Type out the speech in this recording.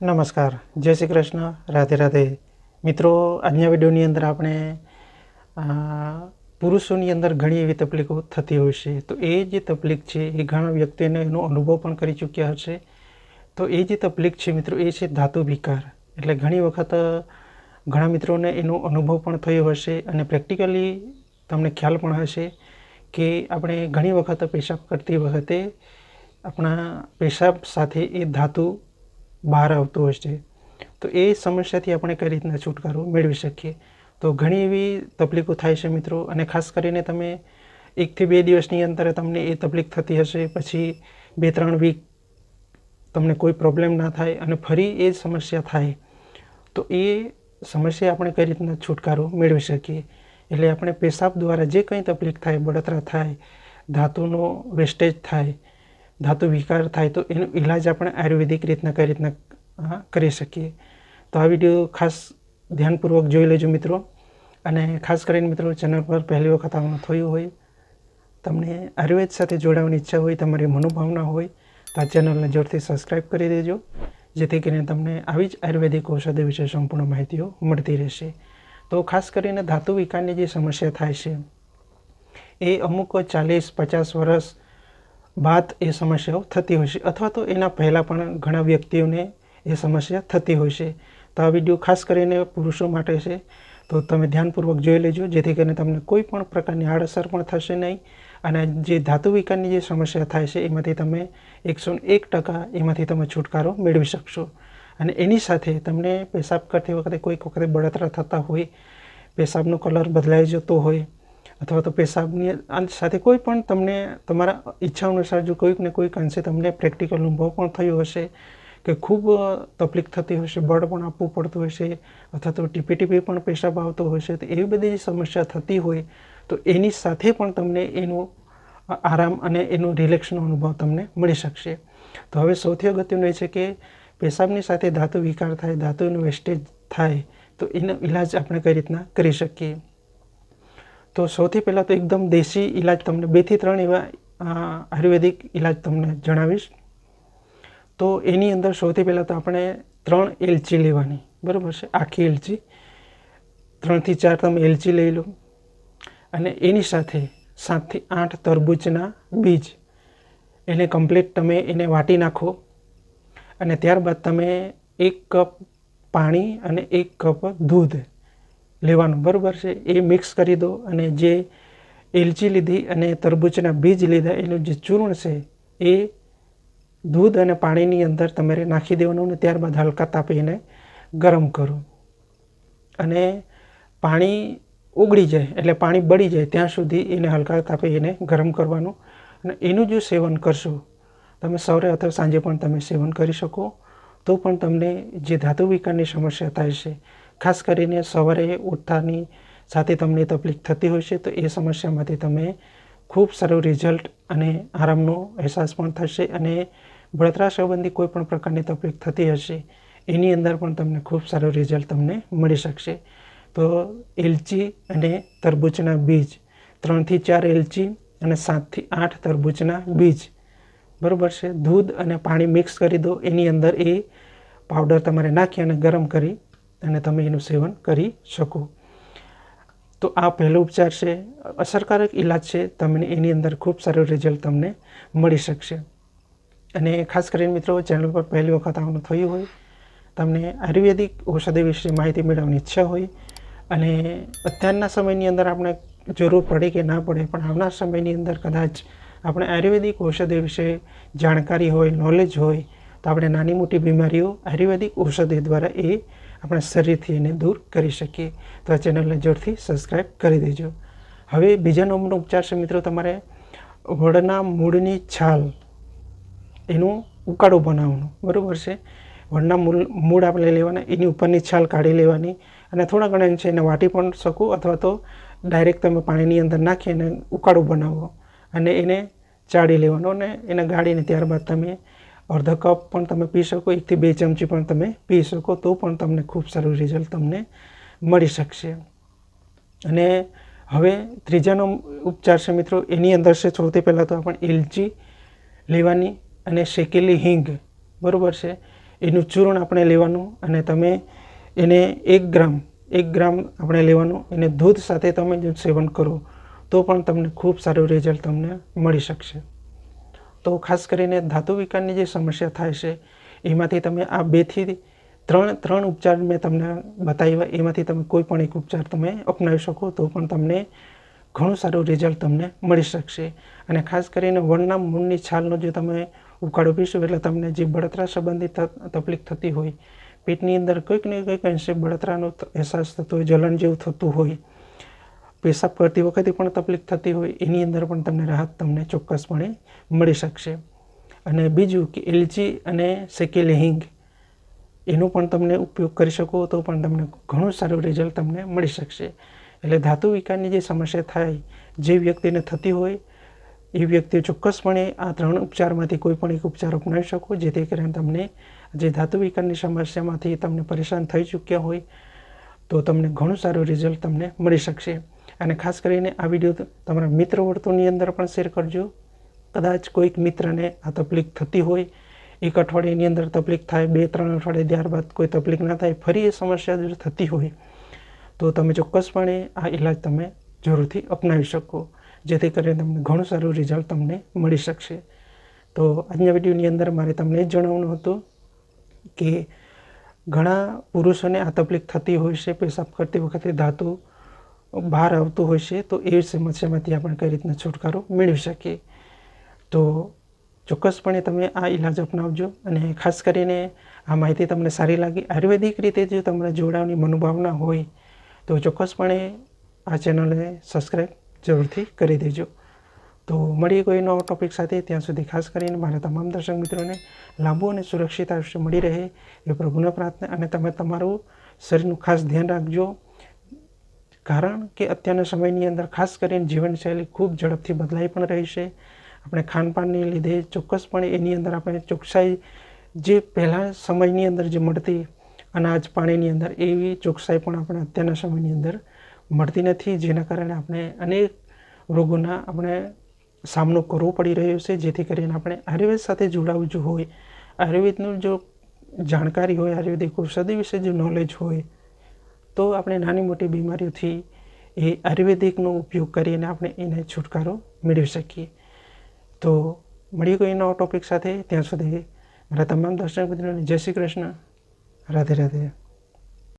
નમસ્કાર. જય શ્રી કૃષ્ણ. રાધે રાધે. મિત્રો, આજના વિડીયોની અંદર આપણે પુરુષોની અંદર ઘણી એવી તકલીફો થતી હોય છે. તો એ જે તકલીફ છે, એ ઘણા વ્યક્તિઓને એનો અનુભવ પણ કરી ચૂક્યા હશે. તો એ જે તકલીફ છે, મિત્રો, એ છે ધાતુ વિકાર. એટલે ઘણી વખત, ઘણા મિત્રોને એનો અનુભવ પણ થયો હશે અને પ્રેક્ટિકલી તમને ખ્યાલ પણ હશે કે આપણે ઘણી વખત પેશાબ કરતી વખતે આપણા પેશાબ સાથે એ ધાતુ બહાર આવતું હશે તો એ સમસ્યાથી આપણે કઈ રીતના છુટકારો મેળવી શકીએ? તો ઘણી એવી તકલીફો થાય છે મિત્રો, અને ખાસ કરીને તમે એકથી બે દિવસની અંદર તમને એ તકલીફ થતી હશે, પછી બે ત્રણ વીક તમને કોઈ પ્રોબ્લેમ ના થાય અને ફરી એ સમસ્યા થાય. તો એ સમસ્યા આપણે કઈ રીતના છુટકારો મેળવી શકીએ? એટલે આપણે પેશાબ દ્વારા જે કંઈ તકલીફ થાય, બળતરા થાય, ધાતુનો વેસ્ટેજ થાય ધાતુ વિકાર થાય તો એનો ઈલાજ આપણે આયુર્વેદિક રીતના કઈ રીતના કરી શકીએ. તો આ વીડિયો ખાસ ધ્યાનપૂર્વક જોઈ લેજો મિત્રો. અને ખાસ કરીને મિત્રો ચેનલ પર પહેલી વખત આવવાનું થયું હોય, તમને આયુર્વેદ સાથે જોડાવાની ઈચ્છા હોય, તમારી મનોભાવના હોય, તો આ ચેનલને જોરથી સબસ્ક્રાઈબ કરી દેજો, જેથી કરીને તમને આવી જ આયુર્વેદિક ઔષધિ વિશે સંપૂર્ણ માહિતીઓ મળતી રહેશે. તો ખાસ કરીને ધાતુ વિકારની જે સમસ્યા થાય છે, એ અમુક ચાલીસ પચાસ વર્ષ બાદ એ સમસ્યાઓ થતી હોય છે. અથવા તો એના પહેલાં પણ ઘણા વ્યક્તિઓને એ સમસ્યા થતી હોય છે. તો આ વીડિયો ખાસ કરીને પુરુષો માટે છે. તો તમે ધ્યાનપૂર્વક જોઈ લેજો. જેથી કરીને તમને કોઈ પણ પ્રકારની આડઅસર પણ થશે નહીં. અને જે ધાતુ વિકારની જે સમસ્યા થાય છે, એમાંથી તમે એકસો એક ટકા એમાંથી તમે છુટકારો મેળવી શકશો. અને એની સાથે તમને પેશાબ કરતી વખતે કોઈક વખતે બળતરા થતા હોય, પેશાબનો કલર બદલાઈ જતો હોય અથવા તો પેશાબની સાથે કોઈ પણ તમને તમારા ઈચ્છા અનુસાર જો કોઈક ને કોઈક અંશે તમને પ્રેક્ટિકલ અનુભવ પણ થયો હશે કે ખૂબ તકલીફ થતી હશે, બળ પણ આપવું પડતું હશે અથવા તો ટીપી ટીપી પણ પેશાબ આવતો હશે, તો એવી બધી સમસ્યા થતી હોય તો એની સાથે પણ તમને એનો આરામ અને એનો રિલેક્સનો અનુભવ તમને મળી શકશે. તો હવે સૌથી અગત્યનું એ છે કે પેશાબની સાથે ધાતુ વિકાર થાય, ધાતુનું વેસ્ટેજ થાય તો એનો ઈલાજ આપણે કઈ રીતના કરી શકીએ? તો સૌથી પહેલાં તો એકદમ દેશી ઈલાજ તમને, બેથી ત્રણ એવા આયુર્વેદિક ઈલાજ તમને જણાવીશ. તો એની અંદર સૌથી પહેલાં તો આપણે ત્રણ એલચી લેવાની, બરાબર છે? આખી એલચી. ત્રણથી ચાર તમે એલચી લઈ લો. અને એની સાથે સાતથી આઠ તરબૂચના બીજ, એને કમ્પ્લીટ તમે એને વાટી નાખો. અને ત્યારબાદ તમે એક કપ પાણી અને એક કપ દૂધ લેવાનું બરાબર છે, એ મિક્સ કરી દો અને જે એલચી લીધી અને તરબૂચના બીજ લીધા, એનું જે ચૂર્ણ છે, એ દૂધ અને પાણીની અંદર તમારે નાખી દેવાનું અને ત્યારબાદ હલકા તાપીને ગરમ કરો. અને પાણી ઉગળી જાય, એટલે પાણી બળી જાય, ત્યાં સુધી એને હલકા તાપે એને ગરમ કરવાનું અને એનું જો સેવન કરશો. તમે સવારે અથવા સાંજે પણ તમે સેવન કરી શકો, તો પણ તમને જે ધાતુ વિકારની સમસ્યા થાય છે ખાસ કરીને સવારે ઉઠતાની સાથે તમને તકલીફ થતી હોય છે, તો એ સમસ્યામાંથી તમે ખૂબ સારું રિઝલ્ટ અને આરામનો અહેસાસ પણ થશે અને બળતરા સંબંધી કોઈ પણ પ્રકારની તકલીફ થતી હશે, એની અંદર પણ તમને ખૂબ સારું રિઝલ્ટ તમને મળી શકશે. તો એલચી અને તરબૂચના બીજ, ત્રણથી ચાર એલચી અને સાતથી આઠ તરબૂચના બીજ. બરાબર છે? દૂધ અને પાણી મિક્સ કરી દો, એની અંદર એ પાવડર તમારે નાખી અને ગરમ કરી અને તમે એનું સેવન કરી શકો. તો આ પહેલો ઉપચાર છે. અસરકારક ઈલાજ છે. તમને એની અંદર ખૂબ સારું રિઝલ્ટ તમને મળી શકશે. અને ખાસ કરીને મિત્રો, ચેનલ પર પહેલી વખત આવવાનું થયું હોય, તમને આયુર્વેદિક ઔષધિ વિશે માહિતી મેળવવાની ઈચ્છા હોય, અને અત્યારના સમયની અંદર આપણે જરૂર પડે કે ના પડે, પણ આવનાર સમયની અંદર કદાચ આપણે આયુર્વેદિક ઔષધિ વિશે જાણકારી હોય નોલેજ હોય, તો આપણે નાની મોટી બીમારીઓ આયુર્વેદિક ઔષધિ દ્વારા એ આપણા શરીરથી એને દૂર કરી શકીએ. તો આ ચેનલને જોરથી સબસ્ક્રાઈબ કરી દેજો. હવે બીજા નંબરનો ઉપચાર છે મિત્રો તમારે વડના મૂળની છાલ. એનું ઉકાળું બનાવવાનું. બરાબર છે? વડના મૂળ મૂળ આપણે લેવાના, એની ઉપરની છાલ કાઢી લેવાની. અને થોડા ઘણા છે એને વાટી પણ શકો અથવા તો ડાયરેક્ટ તમે પાણીની અંદર નાખી અને ઉકાળું બનાવો. અને એને ચાળી લેવાનો અને એને ગાળીને ત્યારબાદ તમે અડધો કપ પણ તમે પી શકો, એકથી બે ચમચી પણ તમે પી શકો, તો પણ તમને ખૂબ સારું રિઝલ્ટ તમને મળી શકશે. અને હવે ત્રીજાનો ઉપચાર છે મિત્રો, એની અંદર છે સૌથી પહેલાં તો આપણે એલચી લેવાની અને શેકેલી હિંગ, બરાબર છે? એનું ચૂર્ણ આપણે લેવાનું અને તમે એને એક ગ્રામ એક ગ્રામ આપણે લેવાનું, એને દૂધ સાથે તમે જો સેવન કરો, તો પણ તમને ખૂબ સારું રિઝલ્ટ તમને મળી શકશે. તો ખાસ કરીને ધાતુ વિકારની જે સમસ્યા થાય છે, એમાંથી તમે આ બેથી ત્રણ ત્રણ ઉપચાર મેં તમને બતાવ્યા, એમાંથી તમે કોઈ પણ એક ઉપચાર તમે અપનાવી શકો તો પણ તમને ઘણું સારું રિઝલ્ટ તમને મળી શકશે. અને ખાસ કરીને વણના મૂળની છાલનો જો તમે ઉકાળો પીશો એટલે તમને જે બળતરા સંબંધિત તકલીફ થતી હોય, પેટની અંદર કંઈક ને કંઈક અંશે બળતરાનો અહેસાસ થતો હોય, જલન જેવું થતું હોય પેશાબ કરતી વખતે પણ તકલીફ થતી હોય, એની અંદર પણ તમને રાહત તમને ચોક્કસપણે મળી શકશે. અને બીજું કે એલચી અને શેકેલી હિંગ, એનો પણ તમને ઉપયોગ કરી શકો તો પણ તમને ઘણું સારું રિઝલ્ટ તમને મળી શકશે. એટલે ધાતુ વિકારની જે સમસ્યા થાય, જે વ્યક્તિને થતી હોય, એ વ્યક્તિ ચોક્કસપણે આ ત્રણ ઉપચારમાંથી કોઈ પણ એક ઉપચાર અપનાવી શકો, જેથી કરીને તમને જે ધાતુ વિકારની સમસ્યામાંથી તમને પરેશાન થઈ ચૂક્યા હોય, તો તમને ઘણું સારું રિઝલ્ટ તમને મળી શકશે. અને ખાસ કરીને આ વીડિયો તમારા મિત્ર વર્તુળની અંદર પણ શેર કરજો. કદાચ કોઈક મિત્રને આ તકલીફ થતી હોય, એક અઠવાડિયાની અંદર તકલીફ થાય, બે, ત્રણ અઠવાડિયા ત્યારબાદ કોઈ તકલીફ ના થાય, ફરી એ સમસ્યા જો થતી હોય, તો તમે ચોક્કસપણે આ ઇલાજ તમે જરૂરથી અપનાવી શકો, જેથી કરીને તમને ઘણું સારું રિઝલ્ટ તમને મળી શકશે. તો આજના વિડીયોની અંદર મારે તમને એ જણાવવાનું હતું કે ઘણા પુરુષોને આ તકલીફ થતી હોય છે, પેશાબ કરતી વખતે ધાતુ બહાર આવતું હોય છે, તો એ સમસ્યામાંથી આપણે કઈ રીતના છુટકારો મેળવી શકીએ. તો ચોક્કસપણે તમે આ ઇલાજ અપનાવજો અને ખાસ કરીને આ માહિતી તમને સારી લાગી, આયુર્વેદિક રીતે જો તમને જોડાવાની મનોભાવના હોય, તો ચોક્કસપણે આ ચેનલને સબસ્ક્રાઈબ જરૂરથી કરી દેજો. તો મળીએ કોઈ નવો ટોપિક સાથે, ત્યાં સુધી ખાસ કરીને મારા તમામ દર્શક મિત્રોને લાંબુ અને સુરક્ષિત આયુષ્ય મળી રહે, એ પ્રભુને પ્રાર્થના અને તમે તમારું શરીરનું ખાસ ધ્યાન રાખજો. કારણ કે અત્યારના સમયની અંદર ખાસ કરીને જીવનશૈલી ખૂબ ઝડપથી બદલાઈ પણ રહી છે. આપણે ખાનપાનને લીધે ચોક્કસપણે એની અંદર આપણે ચોકસાઈ જે પહેલાં સમયની અંદર જે મળતી અનાજ પાણીની અંદર એવી ચોકસાઈ પણ આપણે અત્યારના સમયની અંદર મળતી નથી. જેના કારણે આપણે અનેક રોગોના આપણે સામનો કરવો પડી રહ્યો છે. જેથી કરીને આપણે આયુર્વેદ સાથે જોડાવું જો હોય. આયુર્વેદનું જો જાણકારી હોય, આયુર્વેદિક ઔષધિ વિશે જો નોલેજ હોય તો આપણે નાની મોટી બીમારીઓથી એ આયુર્વેદિકનો ઉપયોગ કરીને આપણે એને છુટકારો મેળવી શકીએ. તો મળીએ કોઈ નવા ટોપિક સાથે. ત્યાં સુધી મારા તમામ દર્શક મિત્રોને જય શ્રી કૃષ્ણ. રાધે રાધે.